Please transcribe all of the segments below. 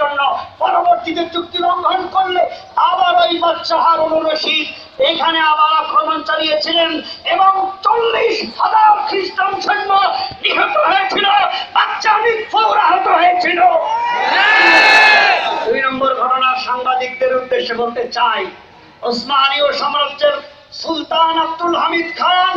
জন্য পরবর্তীতে চুক্তি লঙ্ঘন করলে আবার ওই বাচ্চা হারুন রশিদ এখানে আবার আক্রমণ চালিয়েছিলেন এবং চল্লিশ হাজার খ্রিস্টান সৈন্য নিহত হয়েছিল। বাচ্চা নিঃফৌর আহত হয়েছিল। দুই নম্বর ঘটনা সাংবাদিকদের উদ্দেশ্যে বলতে চাই। ওসমানীয় সাম্রাজ্যের সুলতান আব্দুল হামিদ খান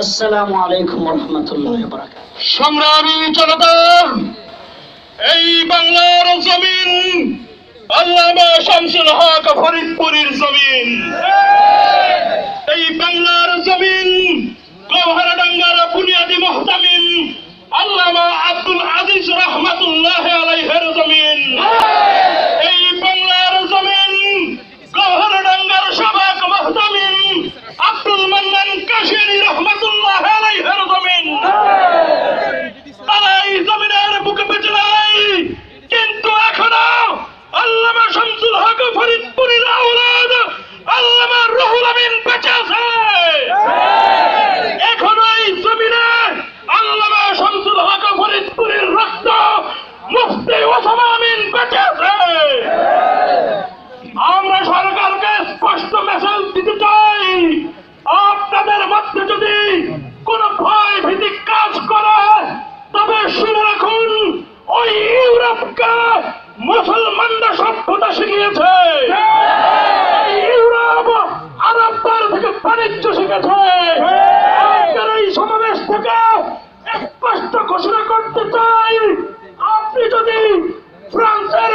আসসালামু আলাইকুম রহমতুল্লাহ সংগ্রামী জনতা এই বাংলার জমিন আল্লামা শামসুল হক ফরিদপুরের জমিন। স্পষ্ট মেসেজ দিতে চাই। আপনাদের মধ্যে যদি কোন ভয় ভীতি কাজ করে, তবে শুনে রাখুন, ওই ইউরোপকে মুসলমানরা সভ্যতা শিখিয়েছে। ইউরোপ আরবদের থেকে বাণিজ্য শিখেছে। এই সমাবেশ থেকে স্পষ্ট ঘোষণা করতে চাই আপনি যদি ফ্রান্সের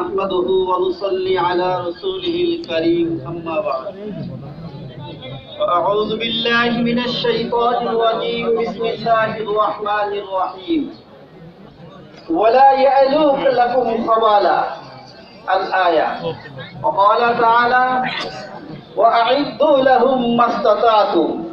نحمده ونصلي على رسوله الكريم أما بعد. أعوذ بالله من الشيطان الرجيم. بسم الله الرحمن الرحيم. ولا يألوك لكم خبالا الآية. وقال تعالى وأعدوا لهم ما استطعتم.